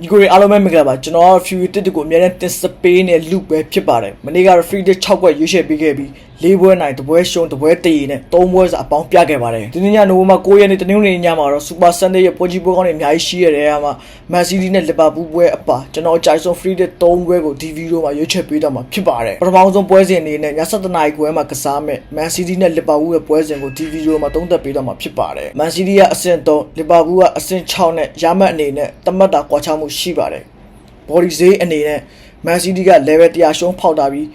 ညီကိုတွေအားလုံးပဲမင်္ဂလာပါကျွန်တော်က Fury တစ်တကိုအများနဲ့တင်ဆက်ပေးနေတဲ့ loop ပဲဖြစ်ပါတယ်မနေ့ကတော့ free တစ်6ခွက်ရွေးချယ်ပေးခဲ့ပြီး ၄ပွဲနိုင်တစ်ပွဲရှုံးတစ်ပွဲတည်နဲ့၃ပွဲစာအပေါင်းပြခဲ့ပါတယ်ဒီနေ့ညနိုဝင်ဘာ9ရက်နေ့တနင်္ဂနွေနေ့ညမှာတော့ Super Sunday ရဲ့ပွဲကြီးပွဲကောင်းတွေအများကြီးရှိရတဲ့အခါမှာ Man City နဲ့ Liverpool ပွဲအပါကျွန်တော်အကြိုက်ဆုံး free တစ်၃ပွဲကိုဒီဗီဒီယိုမှာရွေးချယ်ပေးတော့မှာဖြစ်ပါတယ်ပထမဆုံးပွဲစဉ်အနေနဲ့ည7:00နာရီခွဲမှာကစားမဲ့ Man City နဲ့ Liverpool ရဲ့ပွဲစဉ်ကိုဒီဗီဒီယိုမှာသုံးသပ်ပေးတော့မှာဖြစ်ပါတယ် Man City ကအဆင့်3 Liverpool ကအဆင့်6နဲ့ရမှတ်အနေနဲ့တမတ်တာကွာခြားမှုရှိပါတယ် body ဈေးအနေနဲ့ Man City က level 100ရှုံးဖောက်တာပြီး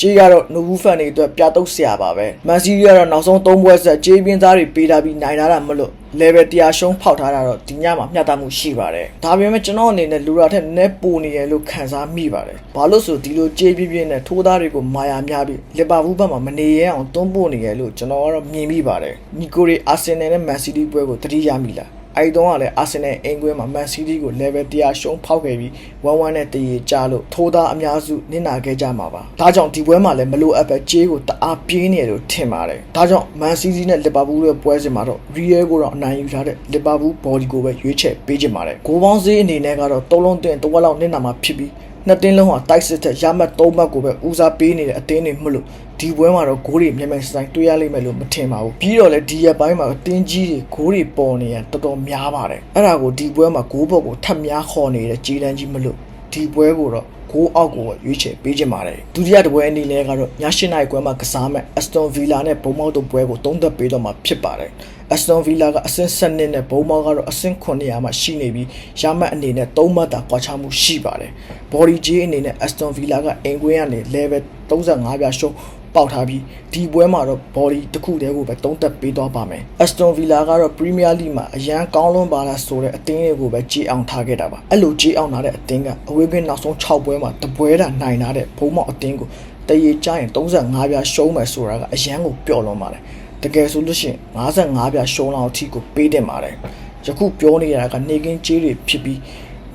ကြေးကတော့ Novu fan တွေအတွက်ပြတုတ်ဆရာပါပဲ Man City ကတော့နောက်ဆုံး3ပွဲဆက်ကြေးပြင်းသားတွေပေးထားပြီးနိုင်လာတာမလို့ level 100ရှုံးဖောက်ထားတာတော့ဒီညမှာမျှတမှုရှိပါတယ်ဒါပေမဲ့ကျွန်တော်အနေနဲ့လူရာထက်နည်းနည်းပိုနေရလို့ခံစားမိပါတယ်ဘာလို့ဆိုဒီလိုကြေးပြင်းပြင်းနဲ့ထိုးသားတွေကိုမာယာများပြီး Liverpool ဘက်မှာမနေရအောင်တွန်းပို့နေရလို့ကျွန်တော်ကတော့မြင်မိပါတယ်ညီကိုတွေ Arsenal နဲ့ Man City ပွဲကိုတတိယမိလား အဲ့ဒီတော့ကလည်းအာဆင်နယ်အင်ကွင်းမှာမန်စီးတီးကို level 100ရှုံးဖောက်ခဲ့ပြီး1-1နဲ့တည်ရကြလို့ထိုးသားအများစုနစ်နာခဲ့ကြမှာပါ။ဒါကြောင့်ဒီပွဲမှာလည်းမလိုအပ်ပဲကြေးကိုတအားပြင်းနေတယ်လို့ထင်ပါတယ်။ဒါကြောင့်မန်စီးတီးနဲ့လီဗာပူးရဲ့ပွဲစဉ်မှာတော့ Real ကိုတော့အနိုင်ယူထားတဲ့လီဗာပူး body ကိုပဲရွေးချယ်ပေးချင်ပါတယ်။ဂိုးပေါင်းစည်းအနေနဲ့ကတော့သုံးလုံးတင်တစ်ဝက်လောက်နစ်နာမှာဖြစ်ပြီး နှစ်တင်းလုံးဟာတိုက်စစ်တဲ့ရမှတ်၃မှတ်ကိုပဲဦးစားပေးနေတဲ့အတင်းတွေမလို့ဒီပွဲမှာတော့ဂိုးတွေမြန်မြန်ဆိုင်တွေ့ရလိမ့်မယ်လို့မထင်ပါဘူးပြီးတော့လည်းဒီရက်ပိုင်းမှာအတင်းကြီးတွေဂိုးတွေပေါ်နေရတော်တော်များပါတယ်အဲ့ဒါကိုဒီပွဲမှာဂိုးဘော့ကိုထပ်များခေါ်နေတဲ့ကြီးတန်းကြီးမလို့ဒီပွဲကိုတော့ ဂိုးအောက်ကိုရွေးချယ်ပေးချင်ပါတယ်ဒုတိယတစ်ပွဲအနေနဲ့ကတော့ည၈နာရီခွဲမှာကစားမဲ့ Aston Villa နဲ့ဘုံမောက်တို့ပွဲကိုသုံးသက်ပေးတော့မှာဖြစ်ပါတယ် Aston Villa ကအဆင့်7နဲ့ဘုံမောက်ကတော့အဆင့်900မှာရှိနေပြီးရမှတ်အနေနဲ့3မှတ်တာကွာခြားမှုရှိပါတယ် Body J အနေနဲ့ Aston Villa ကအိမ်ကွင်းကနေ level 35ပြရှုံး ပေါက်ထားပြီးဒီပွဲမှာတော့ body တစ်ခုတည်းကိုပဲတုံးသက်ပေးသွားပါမယ်။ Aston Villa ကတော့ Premier League မှာအရန်ကောင်းလွန်ပါလားဆိုတဲ့အသင်းတွေကိုပဲကြေးအောင်ထားခဲ့တာပါ။အဲ့လိုကြေးအောင်လာတဲ့အသင်းကအဝေးကွင်းနောက်ဆုံး6ပွဲမှာတပွဲတာနိုင်လာတဲ့ဘုံမောက်အသင်းကိုတရေကျရင်35ပြရှုံးမယ်ဆိုတာကအရန်ကိုပျော်လွန်ပါတယ်။တကယ်ဆိုလို့ရှိရင်55ပြရှုံးလောက်အထိကိုပေးတင်ပါတယ်။ယခုပြောနေရတာကနေကင်းကြေးတွေဖြစ်ပြီး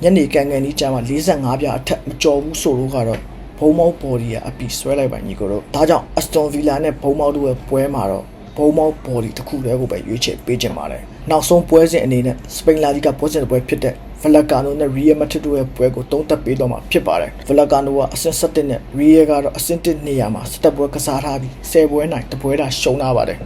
ညနေကန်ကန်ဒီကြာမှာ45ပြအထက်မကျော်ဘူးဆိုတော့ကတော့ ဘုံမောက်ဘော်ဒီကအပီဆွဲလိုက်ပါညီကိုတို့ဒါကြောင့် Aston Villa နဲ့ဘုံမောက်တို့ရဲ့ပွဲမှာတော့ဘုံမောက်ဘော်ဒီတစ်ခုတည်းကိုပဲရွေးချယ်ပေးခြင်းပါတယ်နောက်ဆုံးပွဲစဉ်အနေနဲ့စပိန်လာလီဂါပွဲစဉ်တစ်ပွဲဖြစ်တဲ့ Vallecano နဲ့ Real Madrid တို့ရဲ့ပွဲကိုတုံးသက်ပေးတော့မှာဖြစ်ပါတယ် Vallecano ကအဆင့်7နဲ့ Real ကတော့အဆင့်1နေရာမှာ7ပွဲကစားထားပြီး10ပွဲနိုင်တပွဲတာရှုံးထားပါတယ်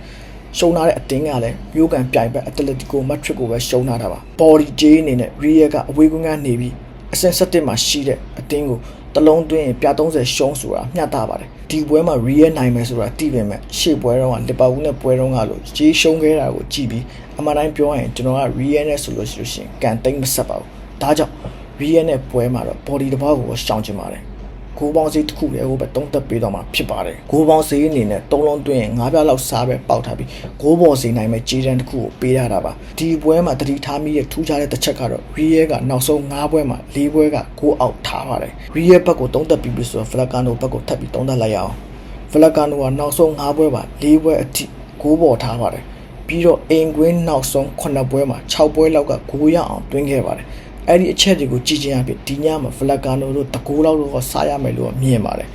ရှုံးထားတဲ့အတင်းကလည်းမျိုးကန်ပြိုင်ဘက် Atletico Madrid ကိုပဲရှုံးထားတာပါ Body J အနေနဲ့ Real ကအဝေးကွင်းကနေပြီး အဆင့်7မှာရှိတဲ့အတင်းကိုတလုံးသွင်းရင်ပြ30ရှုံးဆိုတာမျှတပါတယ်ဒီပွဲမှာ Real နိုင်မယ်ဆိုတာသိပေမဲ့ရှေ့ပွဲတော့ကလီဗာပူးနဲ့ပွဲတော့ကလို့ဂျေးရှုံးခဲ့တာကိုကြည့်ပြီးအမှန်တိုင်းပြောရရင်ကျွန်တော်က Real နဲ့ဆိုလို့ရှိလို့ရှိရင်ကန်သိမ့်မဆက်ပါဘူးဒါကြောင့် Real နဲ့ပွဲမှာတော့ body တစ်ပါးကိုရှောင်ချင်ပါတယ် ဂိုးပေါင်းစီးတစ်ခုလည်းဟိုပဲတုံးသက်ပေးတော့မှာဖြစ်ပါတယ်ဂိုးပေါင်းစီးအနေနဲ့၃လုံးသွင်းရင်၅ပြားလောက်စားပဲပေါက်ထားပြီးဂိုးပေါ်စီနိုင်မဲ့ကြေးတန်းတစ်ခုကိုပေးရတာပါဒီပွဲမှာတတိထားမိရဲ့ထူးခြားတဲ့တစ်ချက်ကတော့ Real ကနောက်ဆုံး၅ပွဲမှာ၄ပွဲကဂိုးအောက်ထားပါတယ် Real ဘက်ကိုတုံးသက်ပြီးပြီဆိုတော့ Flacano ဘက်ကိုထပ်ပြီးတုံးသက်လိုက်ရအောင် Flacano ကနောက်ဆုံး၅ပွဲမှာ၄ပွဲအထိဂိုးပေါ်ထားပါတယ်ပြီးတော့အင်ကွင်းနောက်ဆုံး9ပွဲမှာ6ပွဲလောက်ကဂိုးရအောင်တွင်းခဲ့ပါတယ် အဲ့ဒီအချက်တွေကိုကြည့်ချင်းအဖြစ်ဒီညမှာ Flacano တို့တကူလောက်တော့စားရမယ်လို့မြင်ပါတယ်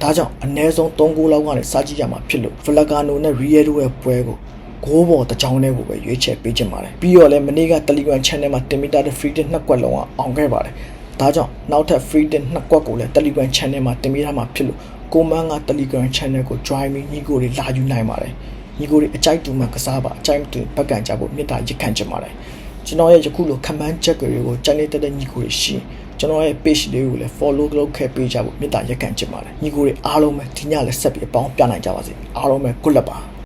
ဒါကြောင့်အနည်းဆုံး3ဂိုးလောက်ကနေစားကြည့်ရမှာဖြစ်လို့ Flacano နဲ့ Real တို့ရဲ့ပွဲကိုဂိုးပေါ်တစ်ချောင်းလေးကိုပဲရွေးချယ်ပေးချင်ပါတယ်ပြီးတော့လည်းမနေ့က Telegram Channel မှာတင်မိတာတဲ့ free တစ်နှစ်ကွက်လုံးအောင်ခဲ့ပါတယ်ဒါကြောင့်နောက်ထပ် free တစ်နှစ်ကွက်ကိုလည်း Telegram Channel မှာတင်မိထားမှာဖြစ်လို့ကိုမန်းက Telegram Channel ကို join ပြီးညီကိုတွေလာယူနိုင်ပါတယ်ညီကိုတွေအကြိုက်တူမှကစားပါအကြိုက်တူဘက်ကန်ကြဖို့မေတ္တာရက်ခံချင်ပါတယ် ကျွန်တော်ရဲ့ယခုလိုခမန်းချက်တွေကိုကြိုက်နေတဲ့ညီကိုတွေရှိကျွန်တော်ရဲ့ page လေးကိုလည်း follow လုပ်ခဲ့ပေးကြဖို့မေတ္တာရက်ခံချင်ပါတယ်ညီကိုတွေအားလုံးပဲဒီညလည်းဆက်ပြီးအပေါင်းပြနိုင်ကြပါစေအားလုံးပဲ good luck ပါ